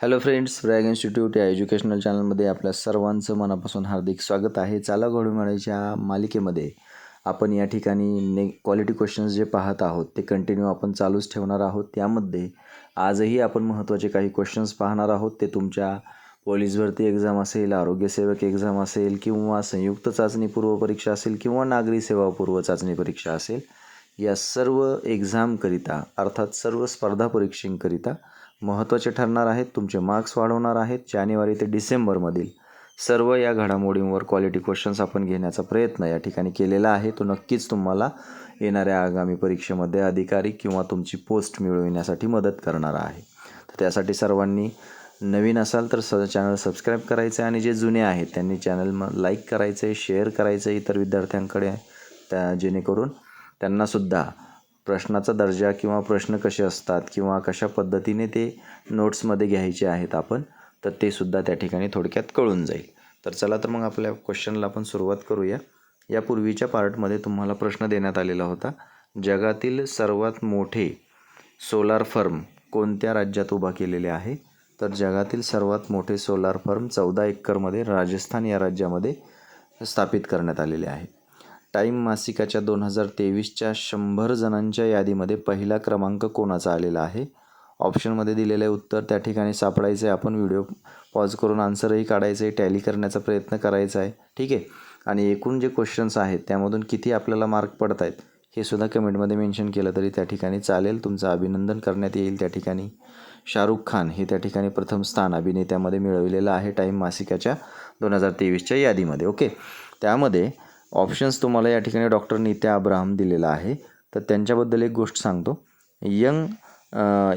Hello friends Brag institute या educational चॅनलमध्ये आपल्या सर्वांचं मनापासून हार्दिक स्वागत आहे. चाला घडूमळीच्या मालिकेमध्ये. आपण या ठिकाणी ने क्वालिटी क्वेश्चन्स जे पाहत आहोत ते कंटिन्यू आपण चालूच ठेवणार आहोत. त्यामध्ये आजही आपण महत्त्वाचे काही क्वेश्चन्स पाहणार आहोत. ते तुमच्या पोलीस भरती एक्झाम असेल आरोग्यसेवक एक्झाम असेल किंवा संयुक्त चाचणी पूर्व परीक्षा असेल किंवा नागरी सेवा पूर्व चाचणी परीक्षा असेल या सर्व एक्झामकरिता अर्थात सर्व स्पर्धा परीक्षेकरिता महत्त्वाचे ठरणार आहेत तुमचे मार्क्स वाढवणार आहेत. जानेवारी ते डिसेंबरमधील सर्व या घडामोडींवर क्वालिटी क्वेश्चन्स आपण घेण्याचा प्रयत्न या ठिकाणी केलेला आहे. तो नक्कीच तुम्हाला येणाऱ्या आगामी परीक्षेमध्ये अधिकारी किंवा तुमची पोस्ट मिळविण्यासाठी मदत करणार आहे. तर त्यासाठी सर्वांनी नवीन असाल तर स चॅनल सबस्क्राईब करायचं आहे आणि जे जुने आहेत त्यांनी चॅनल म लाईक करायचं आहे शेअर करायचं आहे इतर विद्यार्थ्यांकडे त्या जेणेकरून त्यांनासुद्धा प्रश्नाचा दर्जा किंवा प्रश्न कसे असतात किंवा कशा पद्धतीने ते नोट्समध्ये घ्यायचे आहेत आपण तर ते सुद्धा त्या ठिकाणी थोडक्यात कळून जाईल. तर चला तर मग आपल्या क्वेश्चनला आपण सुरुवात करूया. या पूर्वीच्या पार्टमध्ये तुम्हाला प्रश्न देण्यात आलेला होता जगातील सर्वात मोठे सोलार फर्म कोणत्या राज्यात उभा केलेले आहे? तर जगातील सर्वात मोठे सोलार फर्म चौदा एकरमध्ये राजस्थान या राज्यामध्ये स्थापित करण्यात आलेले आहे. टाईम मासिकाच्या दोन हजार तेवीसच्या शंभर जणांच्या यादीमध्ये पहिला क्रमांक कोणाचा आलेला आहे? ऑप्शनमध्ये दिलेलं आहे उत्तर त्या ठिकाणी सापडायचं. आहे आपण व्हिडिओ पॉज करून आन्सरही काढायचं आहे टॅली करण्याचा प्रयत्न करायचा आहे. ठीक आहे? आणि एकूण जे क्वेश्चन्स आहेत त्यामधून किती आपल्याला मार्क पडत आहेत हे सुद्धा कमेंटमध्ये मेन्शन केलं तरी त्या ठिकाणी चालेल. तुमचं अभिनंदन करण्यात येईल त्या ठिकाणी. शाहरुख खान हे त्या ठिकाणी प्रथम स्थान अभिनेत्यामध्ये मिळवलेलं आहे टाईम मासिकाच्या दोन हजार तेवीसच्या यादीमध्ये. ओके? त्यामध्ये ऑप्शन्स तुम्हाला या ठिकाणी डॉक्टर नित्या अब्राहम दिलेला आहे. तर त्यांच्याबद्दल एक गोष्ट सांगतो. यंग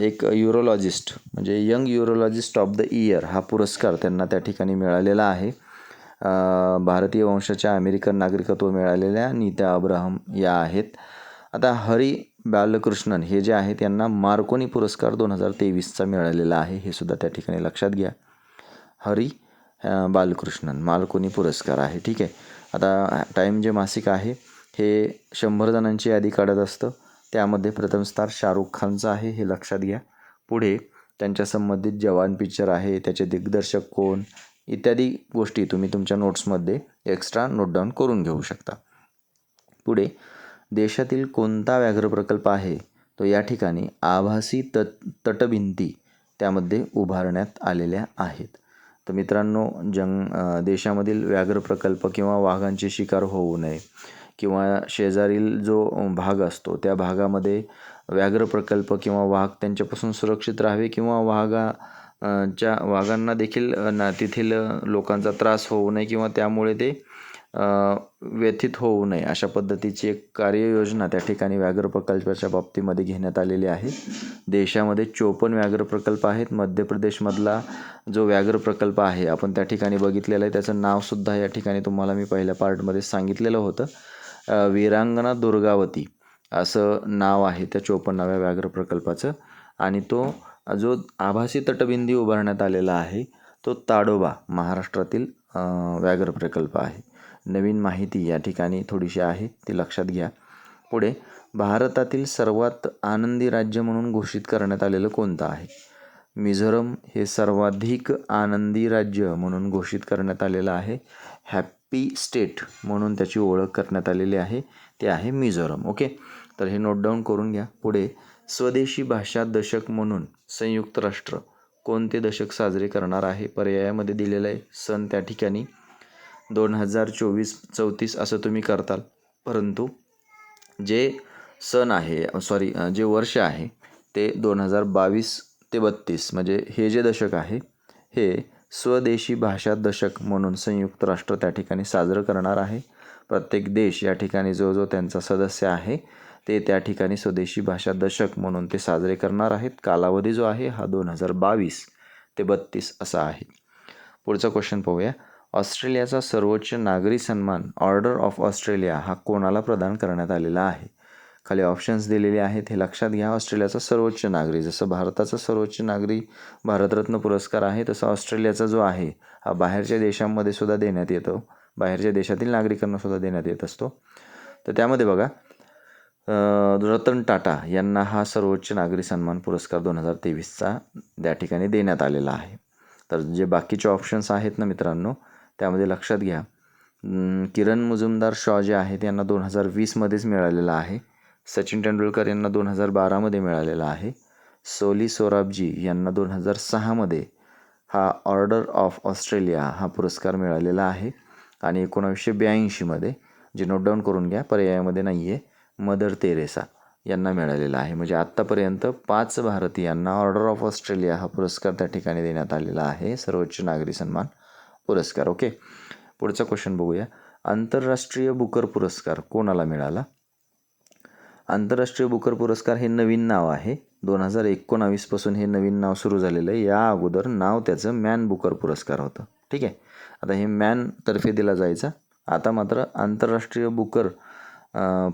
एक युरोलॉजिस्ट म्हणजे young urologist of the year हा पुरस्कार त्यांना त्या ठिकाणी मिळालेला आहे. भारतीय वंशाच्या अमेरिकन नागरिकत्व मिळालेल्या नीता अब्राहम या आहेत. आता हरी बालकृष्णन हे जे आहेत यांना मार्कोनी पुरस्कार दोन हजार तेवीसचा मिळालेला आहे. हे सुद्धा त्या ठिकाणी लक्षात घ्या. हरी बालकृष्णन मार्कोनी पुरस्कार आहे. ठीक आहे. आता टाईम जे मासिक आहे हे शंभर जणांची यादी काढत असतं. त्यामध्ये प्रथम स्थान शाहरुख खानचं आहे हे लक्षात घ्या. पुढे त्यांच्या संबंधित जवान पिक्चर आहे त्याचे दिग्दर्शक कोण? इत्यादी गोष्टी तुम्ही तुमच्या नोट्समध्ये एक्स्ट्रा नोटडाऊन करून घेऊ शकता. पुढे देशातील कोणता व्याघ्र प्रकल्प आहे? तो या ठिकाणी आभासी तट तटभिंती त्यामध्ये उभारण्यात आलेल्या आहेत. तर मित्रांनो जंग देशामधील व्याघ्र प्रकल्प किंवा वाघांची शिकार होऊ नये किंवा शेजारील जो भाग असतो त्या भागामध्ये व्याघ्र प्रकल्प किंवा वाघ त्यांच्यापासून सुरक्षित राहावे किंवा वाघा च्या वाघांना देखील ना तेथील लोकांचा त्रास होऊ नये किंवा त्यामुळे ते व्यथित होऊ नये अशा पद्धतीची एक कार्ययोजना त्या ठिकाणी व्याघ्र प्रकल्पाच्या बाबतीमध्ये घेण्यात आलेली आहे. देशामध्ये चोपन्न व्याघ्र प्रकल्प आहेत. मध्य प्रदेशमधला जो व्याघ्र प्रकल्प आहे आपण त्या ठिकाणी बघितलेलं आहे. त्याचं नावसुद्धा या ठिकाणी तुम्हाला मी पहिल्या पार्टमध्ये सांगितलेलं होतं. वीरांगना दुर्गावती असं नाव आहे त्या चोपन्नाव्या व्याघ्र प्रकल्पाचं. आणि तो जो आभासी तटबिंदी उभारण्यात आलेला आहे तो ताडोबा महाराष्ट्रातील व्याघ्र प्रकल्प आहे. नवीन माहिती या ठिकाणी थोडीशी आहे ती लक्षात घ्या. पुढे भारतातील सर्वात आनंदी राज्य म्हणून घोषित करण्यात आलेलं कोणतं आहे? मिझोरम हे सर्वाधिक आनंदी राज्य म्हणून घोषित करण्यात आलेलं आहे. हॅप्पी स्टेट म्हणून त्याची ओळख करण्यात आलेली आहे ते आहे मिझोरम. ओके? तर हे नोट डाऊन करून घ्या. पुढे स्वदेशी भाषा दशक म्हणून संयुक्त राष्ट्र कोणते दशक साजरे करणार आहे? पर्यायामध्ये दिलेलं आहे सण त्या ठिकाणी. दोन हजार चोवीस चौतीस असं तुम्ही करताल. परंतु जे सण आहे सॉरी जे वर्ष आहे ते दोन हजार बावीस ते बत्तीस म्हणजे हे जे दशक आहे हे स्वदेशी भाषा दशक म्हणून संयुक्त राष्ट्र त्या ठिकाणी साजरं करणार आहे. प्रत्येक देश या ठिकाणी जो जो त्यांचा सदस्य आहे ते त्या ठिकाणी स्वदेशी भाषा दशक म्हणून ते साजरे करणार आहेत. कालावधी जो आहे हा दोन हजार बावीस ते बत्तीस असा आहे. पुढचा क्वेश्चन पाहूया. ऑस्ट्रेलियाचा सर्वोच्च नागरी सन्मान ऑर्डर ऑफ ऑस्ट्रेलिया हा कोणाला प्रदान करण्यात आलेला आहे? खाली ऑप्शन्स दिलेले आहेत. हे लक्षात घ्या ऑस्ट्रेलियाचा सर्वोच्च नागरी जसं भारताचा सर्वोच्च नागरी भारतरत्न पुरस्कार आहे तसं ऑस्ट्रेलियाचा जो आहे हा बाहेरच्या देशांमध्ये सुद्धा देण्यात येतो. बाहेरच्या देशातील नागरिकांना सुद्धा देण्यात येत असतो. तर त्यामध्ये बघा रतन टाटा यांना हा सर्वोच्च नागरी सन्मान पुरस्कार दोन हजार तेवीसचा त्या ठिकाणी देण्यात आलेला आहे. तर जे बाकीचे ऑप्शन्स आहेत ना मित्रांनो त्यामध्ये लक्षात घ्या. किरण मुजुमदार शॉ जे आहेत यांना दोन हजार वीसमध्येच मिळालेला आहे. सचिन तेंडुलकर यांना दोन हजार बारामध्ये मिळालेला आहे. सोली सोराबजी यांना दोन हजार सहामध्ये हा ऑर्डर ऑफ ऑस्ट्रेलिया हा पुरस्कार मिळालेला आहे. आणि एकोणावीसशे ब्याऐंशीमध्ये जे नोट डाऊन करून घ्या पर्यायामध्ये नाही आहे मदर तेरेसा यांना मिळालेला आहे. म्हणजे आत्तापर्यंत पाच भारतीयांना ऑर्डर ऑफ ऑस्ट्रेलिया हा पुरस्कार त्या ठिकाणी देण्यात आलेला आहे. सर्वोच्च नागरी सन्मान पुरस्कार ओके? पुढचा क्वेश्चन बघूया. आंतरराष्ट्रीय बुकर पुरस्कार कोणाला मिळाला? आंतरराष्ट्रीय बुकर पुरस्कार हे नवीन नाव आहे. दोन हजार एकोणावीसपासून हे नवीन नाव सुरू झालेलं आहे. या अगोदर नाव त्याचं मॅन बुकर पुरस्कार होतं. ठीक आहे? आता हे मॅनतर्फे दिला जायचा. आता मात्र आंतरराष्ट्रीय बुकर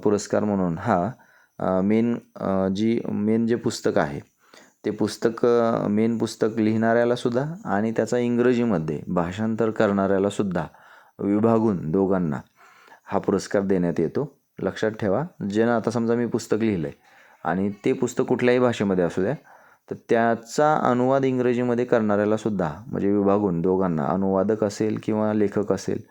पुरस्कार म्हणून हा मेन जी मेन जे पुस्तक आहे ते पुस्तक मेन पुस्तक लिहिणाऱ्याला सुद्धा आणि त्याचा इंग्रजीमध्ये भाषांतर करणाऱ्यालासुद्धा विभागून दोघांना हा पुरस्कार देण्यात येतो. लक्षात ठेवा ज्यानं आता समजा मी पुस्तक लिहिलं आहे आणि ते पुस्तक कुठल्याही भाषेमध्ये असू द्या तर त्याचा अनुवाद इंग्रजीमध्ये करणाऱ्यालासुद्धा म्हणजे विभागून दोघांना अनुवादक असेल किंवा लेखक असेल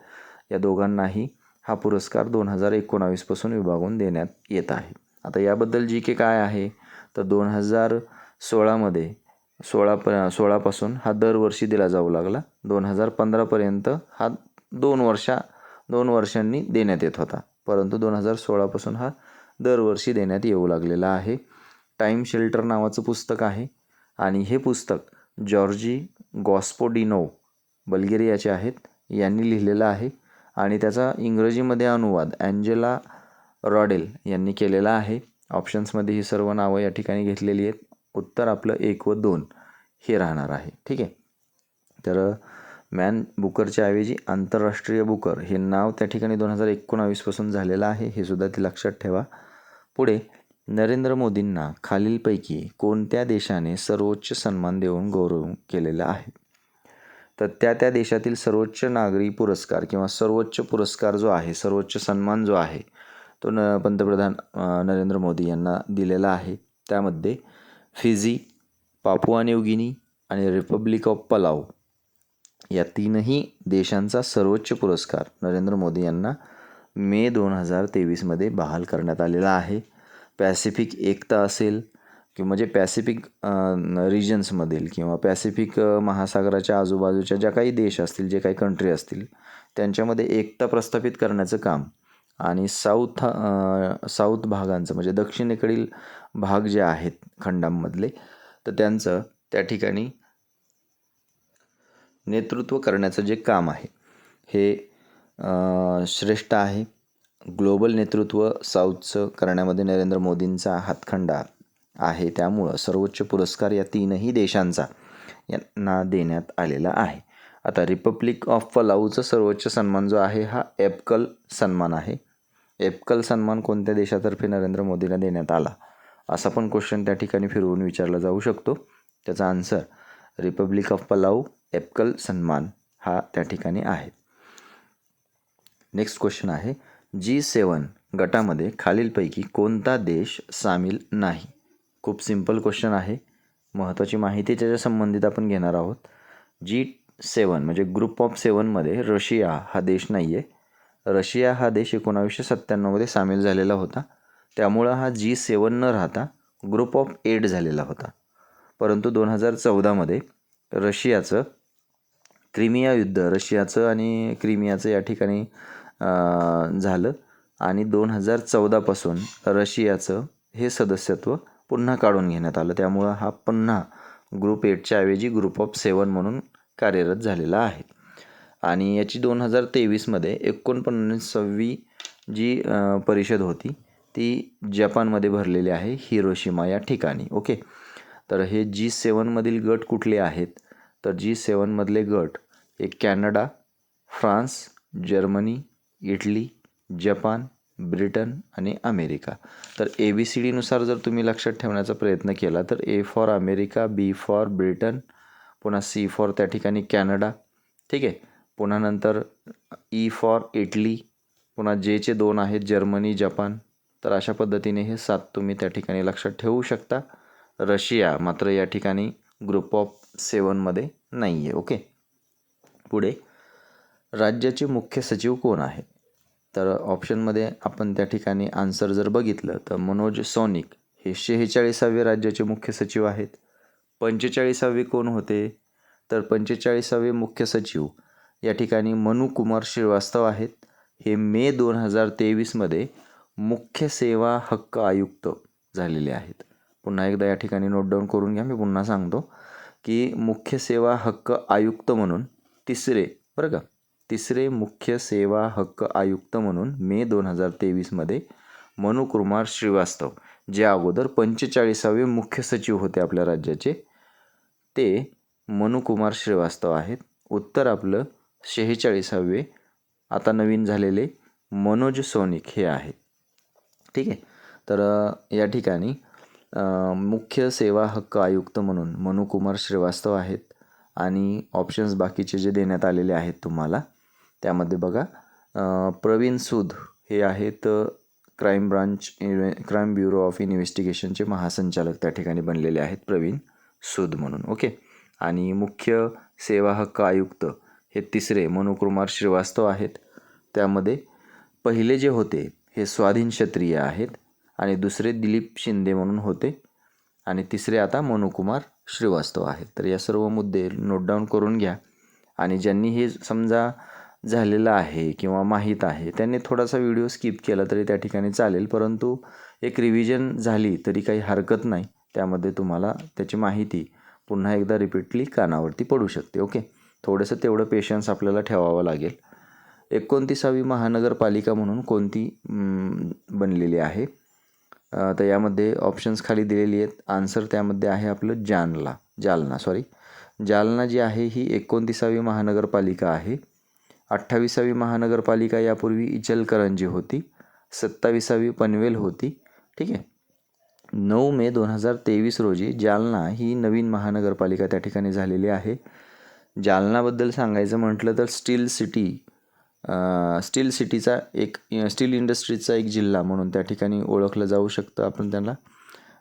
या दोघांनाही हा पुरस्कार दोन हजार एकोणावीसपासून विभागून देण्यात येत आहे. आता याबद्दल जी के काय आहे तर दोन हजार सोळामध्ये सोळा प सोळापासून हा दरवर्षी दिला जाऊ लागला. दोन हजार पंधरापर्यंत हा दोन वर्षा दोन वर्षांनी देण्यात येत होता. परंतु दोन हजार सोळापासून हा दरवर्षी देण्यात येऊ लागलेला आहे. टाईम शेल्टर नावाचं पुस्तक आहे आणि हे पुस्तक जॉर्जी गॉस्पोडिनो बल्गेरियाचे आहेत. यांनी लिहिलेलं आहे आणि त्याचा इंग्रजीमध्ये अनुवाद अँजेला रॉडेल यांनी केलेला आहे. ऑप्शन्समध्ये ही सर्व नावं या ठिकाणी घेतलेली आहेत. उत्तर आपलं एक व दोन हे राहणार आहे. ठीक आहे? तर मॅन बुकरच्या ऐवजी आंतरराष्ट्रीय बुकर हे नाव त्या ठिकाणी दोन हजार एकोणावीसपासून झालेलं आहे हे सुद्धा ते लक्षात ठेवा. पुढे नरेंद्र मोदींना खालीलपैकी कोणत्या देशाने सर्वोच्च सन्मान देऊन गौरव केलेला आहे? तर त्या त्या देशातील सर्वोच्च नागरी पुरस्कार किंवा सर्वोच्च पुरस्कार जो आहे सर्वोच्च सन्मान जो आहे तो न पंतप्रधान नरेंद्र मोदी यांना दिलेला आहे. त्यामध्ये फिजी पापुआ न्यूगिनी आणि रिपब्लिक ऑफ पलाव या तीनही देशांचा सर्वोच्च पुरस्कार नरेंद्र मोदी यांना मे दोन हजार तेवीसमध्ये बहाल करण्यात आलेला आहे. पॅसिफिक एकता असेल किंवा म्हणजे पॅसिफिक रिजन्समधील किंवा पॅसिफिक महासागराच्या आजूबाजूच्या ज्या काही देश असतील जे काही कंट्री असतील त्यांच्यामध्ये एकता प्रस्थापित करण्याचं काम आणि साऊथ साऊथ भागांचं म्हणजे दक्षिणेकडील भाग जे आहेत खंडांमधले तर त्यांचं त्या ठिकाणी नेतृत्व करण्याचं जे काम आहे हे श्रेष्ठ आहे. ग्लोबल नेतृत्व साऊथचं करण्यामध्ये नरेंद्र मोदींचा हातखंडा आहे. त्यामुळं सर्वोच्च पुरस्कार या तीनही देशांचा यांना देण्यात आलेला आहे. आता रिपब्लिक ऑफ पलाऊचा सर्वोच्च सन्मान जो आहे हा एपकल सन्मान आहे. एपकल सन्मान कोणत्या देशातर्फे नरेंद्र मोदींना देण्यात आला? असा पण क्वेश्चन त्या ठिकाणी फिरवून विचारला जाऊ शकतो. त्याचा answer Republic of Palau Ebakl सन्मान हा त्या ठिकाणी आहे. नेक्स्ट क्वेश्चन आहे जी सेवन गटामध्ये खालीलपैकी कोणता देश सामील नाही? खूप सिंपल क्वेश्चन आहे. महत्त्वाची माहिती त्याच्या संबंधित आपण घेणार आहोत. जी सेवन म्हणजे ग्रुप ऑफ सेवनमध्ये रशिया हा देश नाही आहे रशिया हा देश एकोणावीसशे सत्त्याण्णवमध्ये सामील झालेला होता. त्यामुळं हा जी सेवन न राहता ग्रुप ऑफ एट झालेला होता. परंतु दोन हजार चौदामध्ये रशियाचं क्रिमिया युद्ध रशियाचं आणि क्रिमियाचं या ठिकाणी झालं. आणि दोन हजार चौदापासून रशियाचं हे सदस्यत्व पुन्हा काढून घेण्यात आलं. त्यामुळं हा पुन्हा ग्रुप एटच्या ऐवजी ग्रुप ऑफ सेवन म्हणून कार्यरत झालेला आहे. आणि याची दोन हजार तेवीसमध्ये एकोणपन्नासावी जी परिषद होती ती जपानमध्ये भरलेली आहे हिरोशिमा या ठिकाणी ओके? तर हे जी सेवनमधील गट कुठले आहेत? तर जी सेवनमधले गट हे Canada France Germany Italy Japan Britain आणि अमेरिका. तर ए बी सी डीनुसार जर तुम्ही लक्षात ठेवण्याचा प्रयत्न केला तर A for America B for Britain पुन्हा सी फॉर त्या ठिकाणी कॅनडा ठीक आहे? पुन्हा नंतर ई फॉर इटली पुन्हा जेचे दोन आहेत जर्मनी जपान तर अशा पद्धतीने हे सात तुम्ही त्या ठिकाणी लक्षात ठेवू शकता. रशिया मात्र या ठिकाणी ग्रुप ऑफ सेवनमध्ये नाही आहे ओके? पुढे राज्याचे मुख्य सचिव कोण आहे? तर ऑप्शनमध्ये आपण त्या ठिकाणी आन्सर जर बघितलं तर मनोज सोनिक हे शेहेचाळीसावे राज्याचे मुख्य सचिव आहेत. पंचेचाळीसावे कोण होते? तर पंचेचाळीसावे मुख्य सचिव या ठिकाणी मनु कुमार श्रीवास्तव आहेत. हे मे दोन हजार तेवीसमध्ये मुख्य सेवा हक्क आयुक्त झालेले आहेत. पुन्हा एकदा या ठिकाणी नोट डाऊन करून घ्या. मी पुन्हा सांगतो की मुख्य सेवा हक्क आयुक्त म्हणून तिसरे बरं का? तिसरे मुख्य सेवा हक्क आयुक्त म्हणून मे दोन हजार तेवीसमध्ये मनुकुमार श्रीवास्तव जे अगोदर पंचेचाळीसावे मुख्य सचिव होते आपल्या राज्याचे ते मनुकुमार श्रीवास्तव आहेत. उत्तर आपलं शेहेचाळीसावे आता नवीन झालेले मनोज सोनिक हे आहेत. ठीक आहे. तर या ठिकाणी मुख्य सेवा हक्क आयुक्त म्हणून मनुकुमार श्रीवास्तव आहेत आणि ऑप्शन्स बाकीचे जे देण्यात आलेले आहेत तुम्हाला त्यामध्ये बघा प्रवीण सूद हे आहेत crime branch crime bureau of इन्व्हेस्टिगेशनचे महासंचालक त्या ठिकाणी बनलेले आहेत प्रवीण सूद म्हणून ओके आणि मुख्य सेवा हक्क आयुक्त हे तिसरे मनुकुमार श्रीवास्तव आहेत. त्यामध्ये पहिले जे होते हे स्वाधीन क्षत्रिय आहेत आणि दुसरे दिलीप शिंदे म्हणून होते आणि तिसरे आता मनुकुमार श्रीवास्तव आहेत. तर या सर्व मुद्दे नोट डाऊन करून घ्या. आणि ज्यांनी हे समजा झालेलं आहे किंवा माहीत आहे त्यांनी थोडासा व्हिडिओ स्किप केला तरी त्या ठिकाणी चालेल परंतु एक रिव्हिजन झाली तरी काही हरकत नाही. त्यामध्ये तुम्हाला त्याची माहिती पुन्हा एकदा रिपीटली कानावरती पडू शकते ओके थोडंसं तेवढं पेशन्स आपल्याला ठेवावं लागेल. एकोणतीसावी महानगरपालिका म्हणून कोणती बनलेली आहे? तर यामध्ये ऑप्शन्स खाली दिलेली आहेत. आन्सर त्यामध्ये आहे आपलं जालना जालना सॉरी जालना जी आहे ही एकोणतीसावी महानगरपालिका आहे. अठ्ठावीसावी महानगरपालिका यापूर्वी इचलकरंजी होती. सत्तावीसावी पनवेल होती. ठीक आहे? नऊ मे दोन हजार तेवीस रोजी जालना ही नवीन महानगरपालिका त्या ठिकाणी झालेली आहे. जालनाबद्दल सांगायचं म्हटलं तर स्टील सिटी स्टील सिटीचा एक स्टील इंडस्ट्रीचा एक जिल्हा म्हणून त्या ठिकाणी ओळखलं जाऊ शकतं आपण त्यांना.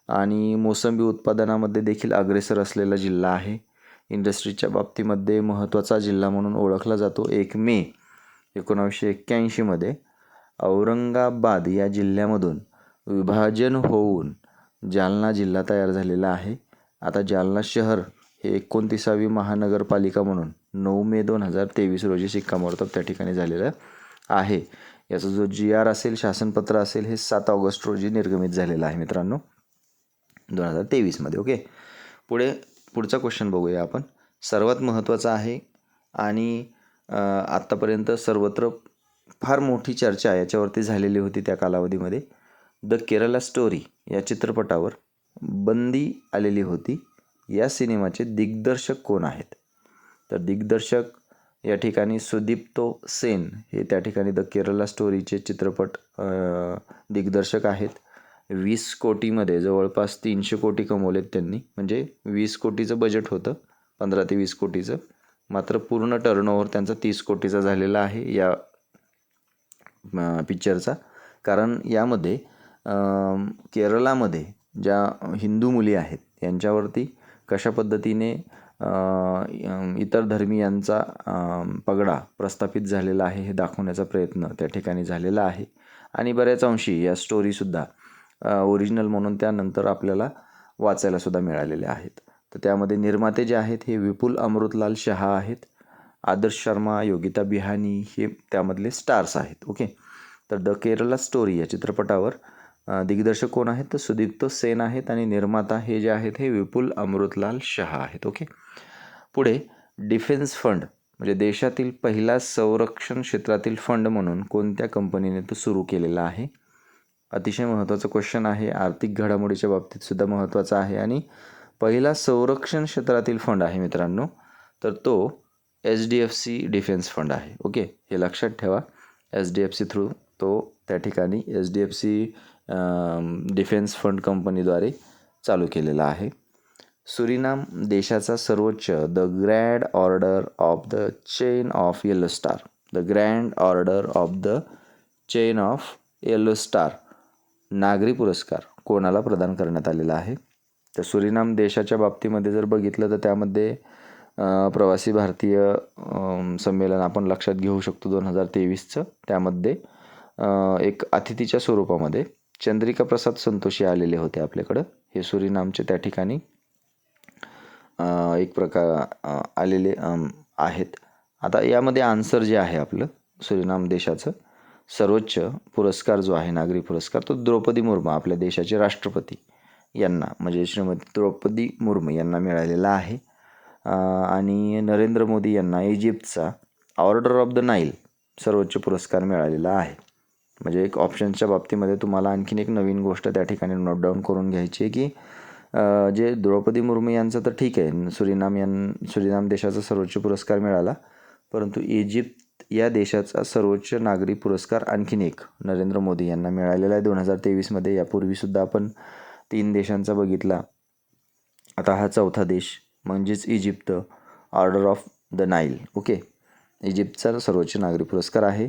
आणि मोसंबी उत्पादनामध्ये देखील अग्रेसर असलेला जिल्हा आहे. इंडस्ट्रीच्या बाबतीमध्ये महत्त्वाचा जिल्हा म्हणून ओळखला जातो. एक मे एकोणावीसशे एक्क्याऐंशीमध्ये औरंगाबाद या जिल्ह्यामधून विभाजन होऊन जालना जिल्हा तयार झालेला आहे. आता जालना शहर हे एकोणतीसावी महानगरपालिका म्हणून नऊ मे दोन हजार तेवीस रोजी शिक्कामोर्तब त्या ठिकाणी झालेलं आहे. याचा जो जी आर असेल शासनपत्र असेल हे सात ऑगस्ट रोजी निर्गमित झालेलं आहे मित्रांनो दोन हजार तेवीसमध्ये ओके? पुढे पुढचा क्वेश्चन बघूया आपण. सर्वात महत्त्वाचा आहे आणि आत्तापर्यंत सर्वत्र फार मोठी चर्चा याच्यावरती झालेली होती त्या कालावधीमध्ये. द केरला स्टोरी या चित्रपटावर बंदी आलेली होती. या सिनेमाचे दिग्दर्शक कोण आहेत? तर दिग्दर्शक या ठिकाणी सुदीप्तो सेन हे त्या ठिकाणी द केरला स्टोरीचे चित्रपट दिग्दर्शक आहेत. वीस कोटीमध्ये जवळपास तीनशे कोटी कमवलेत त्यांनी. म्हणजे वीस कोटीचं बजेट होतं पंधरा ते वीस कोटीचं. मात्र पूर्ण टर्नओव्हर त्यांचा तीस कोटीचा झालेला आहे या पिक्चरचा कारण यामध्ये केरळामध्ये ज्या हिंदू मुली आहेत यांच्यावरती कशा पद्धतीने इतर धर्मियांचा पगडा प्रस्थापित झालेला आहे हे दाखवण्याचा प्रयत्न त्या ठिकाणी झालेला आहे. आणि बऱ्याच अंशी या स्टोरीसुद्धा ओरिजिनल म्हणून त्यानंतर आपल्याला वाचायलासुद्धा मिळालेल्या आहेत. तर त्यामध्ये निर्माते जे आहेत हे विपुल अमृतलाल शहा आहेत आदर्श शर्मा योगिता बिहानी हे त्यामधले स्टार्स आहेत. ओके तर द केरला स्टोरी या चित्रपटावर दिग्दर्शक कोण आहेत? तर सुदीप्त सेन आहेत आणि निर्माता हे जे आहेत हे विपुल अमृतलाल शहा आहेत ओके? पुढे डिफेन्स फंड म्हणजे देशातील पहिला संरक्षण क्षेत्रातील फंड म्हणून कोणत्या कंपनीने तो सुरू केलेला आहे? अतिशय महत्त्वाचं क्वेश्चन आहे. आर्थिक घडामोडीच्या बाबतीत सुद्धा महत्त्वाचा आहे. आणि पहिला संरक्षण क्षेत्रातील फंड आहे मित्रांनो तर तो H D F C defence fund आहे ओके? हे लक्षात ठेवा. H D F C through तो त्या ठिकाणी H D F C defence fund कंपनीद्वारे चालू केलेला आहे. सुरिनाम देशाचा सर्वोच्च the grand order of the chain of yellow star the grand order of the chain of yellow star नागरी पुरस्कार कोणाला प्रदान करण्यात आलेला आहे? तर सुरिनाम देशाच्या बाबतीमध्ये जर बघितलं तर त्यामध्ये प्रवासी भारतीय संमेलन आपण लक्षात घेऊ शकतो दोन हजार तेवीसचं. त्यामध्ये एक अतिथीच्या स्वरूपामध्ये चंद्रिका प्रसाद संतोषी आलेले होते आपल्याकडं. हे सुरीनामचे त्या ठिकाणी एक प्रकार आलेले आहेत. आता यामध्ये आन्सर जे आहे आपलं सुरीनाम देशाचं सर्वोच्च पुरस्कार जो आहे नागरी पुरस्कार तो द्रौपदी मुर्मू आपल्या देशाचे राष्ट्रपती यांना म्हणजे श्रीमती द्रौपदी मुर्मू यांना मिळालेला आहे. आणि नरेंद्र मोदी यांना इजिप्तचा ऑर्डर ऑफ द नाईल सर्वोच्च पुरस्कार मिळालेला आहे. म्हणजे एक ऑप्शन्सच्या बाबतीमध्ये तुम्हाला आणखीन एक नवीन गोष्ट त्या ठिकाणी नोट डाऊन करून घ्यायची आहे की जे द्रौपदी मुर्मू यांचं तर ठीक आहे. सुरिनाम यां सुरिनाम देशाचा सर्वोच्च पुरस्कार मिळाला. परंतु इजिप्त या देशाचा सर्वोच्च नागरी पुरस्कार आणखीन एक नरेंद्र मोदी यांना मिळालेला आहे. दोन हजार तेवीसमध्ये यापूर्वीसुद्धा आपण तीन देशांचा बघितला. आता हा चौथा देश म्हणजेच Egypt order of the Nile okay इजिप्तचा सर्वोच्च नागरी पुरस्कार आहे.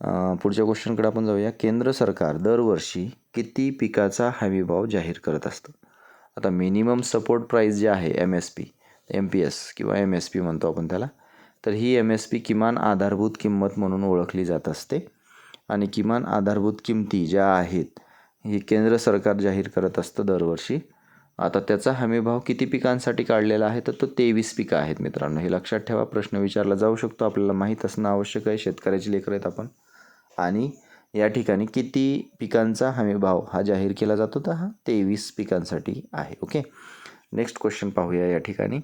पुढच्या क्वेश्चनकडे आपण जाऊया. केंद्र सरकार दरवर्षी किती पिकाचा हमीभाव जाहीर करत असतं? आता मिनिमम सपोर्ट प्राईस जे आहे M S P M P S किंवा एम एस पी म्हणतो आपण त्याला तर ही एम एस पी किमान आधारभूत किंमत म्हणून ओळखली जात असते. आणि किमान आधारभूत किमती ज्या आहेत ही केंद्र सरकार जाहीर करत असतं दरवर्षी. आता त्याचा हमीभाव किती पिकांसाठी काढलेला आहे तर तो तेवीस पिकं आहेत मित्रांनो. हे लक्षात ठेवा प्रश्न विचारला जाऊ शकतो आपल्याला माहीत असणं आवश्यक आहे. शेतकऱ्याची लेकरं आहेत आपण. आणि या ठिकाणी किती पिकांचा हमीभाव हा जाहीर केला जातो तर हा तेवीस पिकांसाठी आहे. ओके? नेक्स्ट क्वेश्चन पाहूया या ठिकाणी.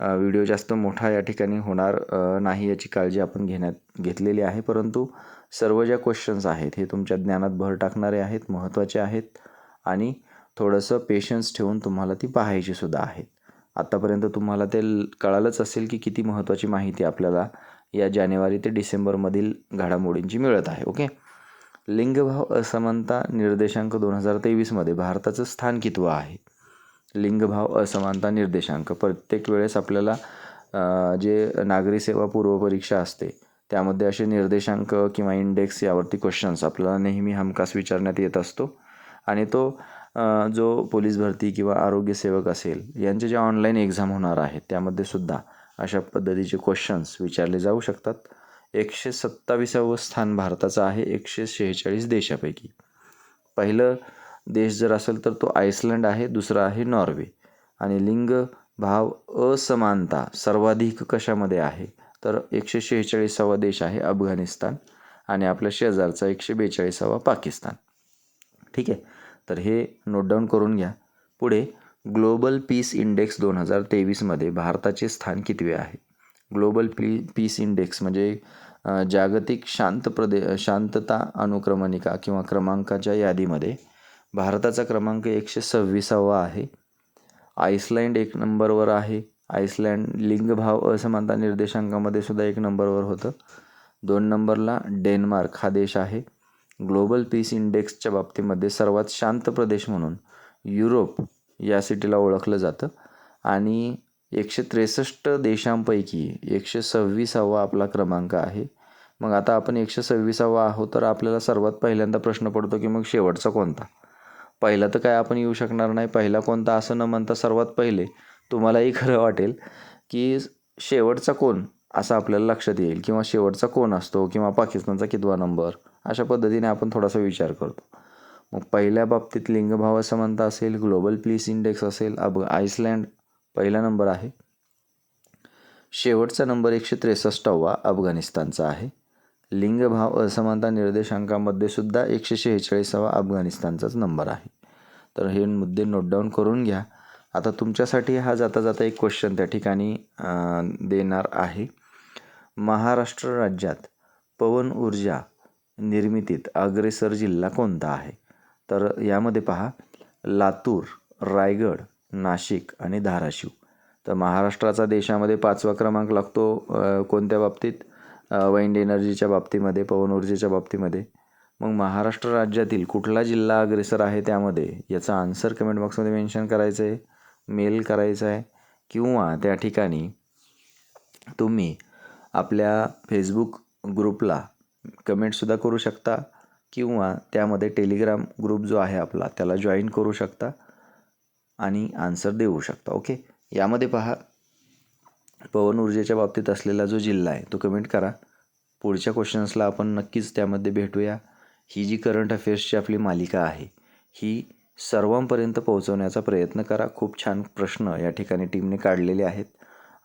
व्हिडिओ जास्त मोठा या ठिकाणी होणार नाही याची काळजी आपण घेण्यात घेतलेली आहे. परंतु सर्व ज्या क्वेश्चन्स आहेत हे तुमच्या ज्ञानात भर टाकणारे आहेत महत्त्वाचे आहेत आणि थोडंसं पेशन्स ठेवून तुम्हाला ती पाहायची सुद्धा आहेत. आत्तापर्यंत तुम्हाला ते कळालंच असेल की किती महत्त्वाची माहिती आपल्याला या जानेवारी ते डिसेंबरमधील घडामोडींची मिळत आहे ओके? लिंगभाव असमानता निर्देशांक दोन हजार तेवीसमध्ये भारताचं स्थान कितवं आहे. लिंगभाव असमानता निर्देशांक. प्रत्येक वेळेस आपल्याला जे नागरी सेवा पूर्वपरीक्षा असते त्यामध्ये असे निर्देशांक किंवा इंडेक्स यावरती क्वेश्चन्स आपल्याला नेहमी हमखास विचारण्यात येत असतो. आणि तो जो पोलीस भरती किंवा आरोग्य सेवक असेल यांचे जे ऑनलाईन एक्झाम होणार आहेत त्यामध्ये सुद्धा अशा पद्धतीचे क्वेश्चन्स विचारले जाऊ शकतात. एकशे सत्ताविसावं स्थान भारताचं आहे एकशे शेहेचाळीस देशापैकी. पहिलं देश जर असेल तर तो आइसलंड आहे दुसरा आहे नॉर्वे. आणि लिंग भाव असमानता सर्वाधिक कशामध्ये आहे? तर एकशे शेहेचाळीसावा देश आहे अफगाणिस्तान आणि आपल्या शेजारचा एकशे बेचाळीसावा पाकिस्तान. ठीक आहे? तर हे नोट डाऊन करून घ्या. पुढे ग्लोबल पीस इंडेक्स दोन हजार तेवीसमध्ये भारताचे स्थान कितवे आहे? ग्लोबल पी पीस इंडेक्स म्हणजे जागतिक शांत प्रदे शांतता अनुक्रमणिका किंवा क्रमांकाच्या यादीमध्ये भारताचा क्रमांक एकशे सव्वीसावा आहे. आइसलँड एक नंबरवर आहे. आइसलँड लिंगभाव असमानता निर्देशांकामध्ये सुद्धा एक नंबरवर होतं. दोन नंबरला डेन्मार्क हा देश आहे. ग्लोबल पीस इंडेक्सच्या बाबतीमध्ये सर्वात शांत प्रदेश म्हणून युरोप या सिटीला ओळखलं जातं. आणि एकशे त्रेसष्ट देशांपैकी एकशे सव्वीसावा आपला क्रमांक आहे. मग आता आपण एकशे सव्वीसावा आहोत तर आपल्याला सर्वात पहिल्यांदा प्रश्न पडतो की मग शेवटचा कोणता? पहिला तर काय आपण येऊ शकणार नाही. पहिला कोणता असं न म्हणता सर्वात पहिले तुम्हालाही खरं वाटेल की शेवटचा कोण असं आपल्याला लक्षात येईल. किंवा शेवटचा कोण असतो? किंवा पाकिस्तानचा कितवा नंबर? अशा पद्धतीने आपण थोडासा विचार करतो. मग पहिल्या बाबतीत लिंगभाव असमानता असेल ग्लोबल पीस इंडेक्स असेल अब आइसलँड पहिला नंबर आहे. शेवटचा नंबर एकशे त्रेसष्टावा अफगाणिस्तानचा आहे. लिंगभाव असमानता निर्देशांकामध्ये सुद्धा एकशे शेहेचाळीसावा अफगाणिस्तानचाच नंबर आहे. तर हे मुद्दे नोट डाऊन करून घ्या. आता तुमच्यासाठी हा जाता जाता एक क्वेश्चन त्या ठिकाणी देणार आहे. महाराष्ट्र राज्यात पवन ऊर्जा निर्मितीत अग्रेसर जिल्हा कोणता आहे? तर यामध्ये पहा लातूर रायगड नाशिक आणि धाराशिव. तर महाराष्ट्राचा देशामध्ये पाचवा क्रमांक लागतो कोणत्या बाबतीत? वाईंड एनर्जीच्या बाबतीमध्ये पवन ऊर्जेच्या बाबतीमध्ये. मग महाराष्ट्र राज्यातील कुठला जिल्हा अग्रेसर आहे त्यामध्ये? याचा आन्सर कमेंट बॉक्समध्ये मेन्शन करायचं आहे मेल करायचा आहे किंवा त्या ठिकाणी तुम्ही आपल्या फेसबुक ग्रुपला कमेंटसुद्धा करू शकता. किंवा त्यामध्ये टेलिग्राम ग्रुप जो आहे आपला त्याला जॉईन करू शकता आणि आन्सर देऊ शकता ओके यामध्ये पहा पवन ऊर्जेच्या बाबतीत असलेला जो जिल्हा आहे तो कमेंट करा. पुढच्या क्वेश्चन्सला आपण नक्कीच त्यामध्ये भेटूया. ही जी करंट अफेअर्सची आपली मालिका आहे ही सर्वांपर्यंत पोहोचवण्याचा प्रयत्न करा. खूप छान प्रश्न या ठिकाणी टीमने काढलेले आहेत.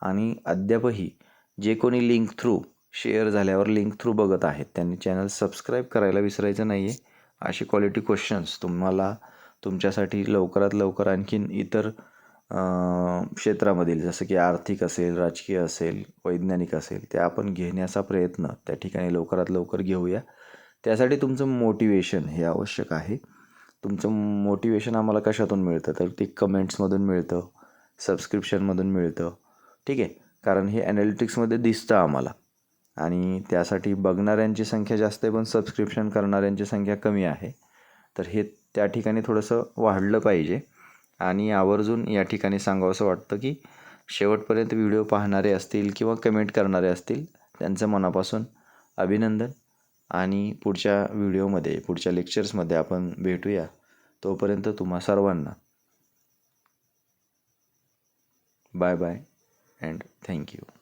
आणि अद्यापही जे कोणी लिंक थ्रू शेअर झाल्यावर लिंक थ्रू बघत आहेत. त्यांनी चॅनल सबस्क्राईब करायला विसरायचं नाही आहे असे क्वालिटी क्वेश्चन्स तुम्हाला तुमच्यासाठी लवकरात लवकर आणखीन इतर क्षेत्रामधील जसं की आर्थिक असेल राजकीय असेल वैज्ञानिक असेल ते आपण घेण्याचा प्रयत्न त्या ठिकाणी लवकरात लवकर घेऊया. त्यासाठी तुमचं मोटिवेशन हे आवश्यक आहे. तुमचं मोटिवेशन आम्हाला कशातून मिळतं? तर ते कमेंट्समधून मिळतं सबस्क्रिप्शनमधून मिळतं. ठीक आहे? कारण हे ॲनालिटिक्समध्ये दिसतं आम्हाला. आणि त्यासाठी बघणाऱ्यांची संख्या जास्त आहे पण सबस्क्रिप्शन करणाऱ्यांची संख्या कमी आहे. तर हे त्या ठिकाणी थोडंसं वाढलं पाहिजे. आणि आवर्जून या ठिकाणी सांगावंसं वाटतं की शेवटपर्यंत व्हिडिओ पाहणारे असतील किंवा कमेंट करणारे असतील त्यांचं मनापासून अभिनंदन. आणि पुढच्या व्हिडिओमध्ये पुढच्या लेक्चर्समध्ये आपण भेटूया. तोपर्यंत तुम्हा सर्वांना बाय बाय अँड थँक्यू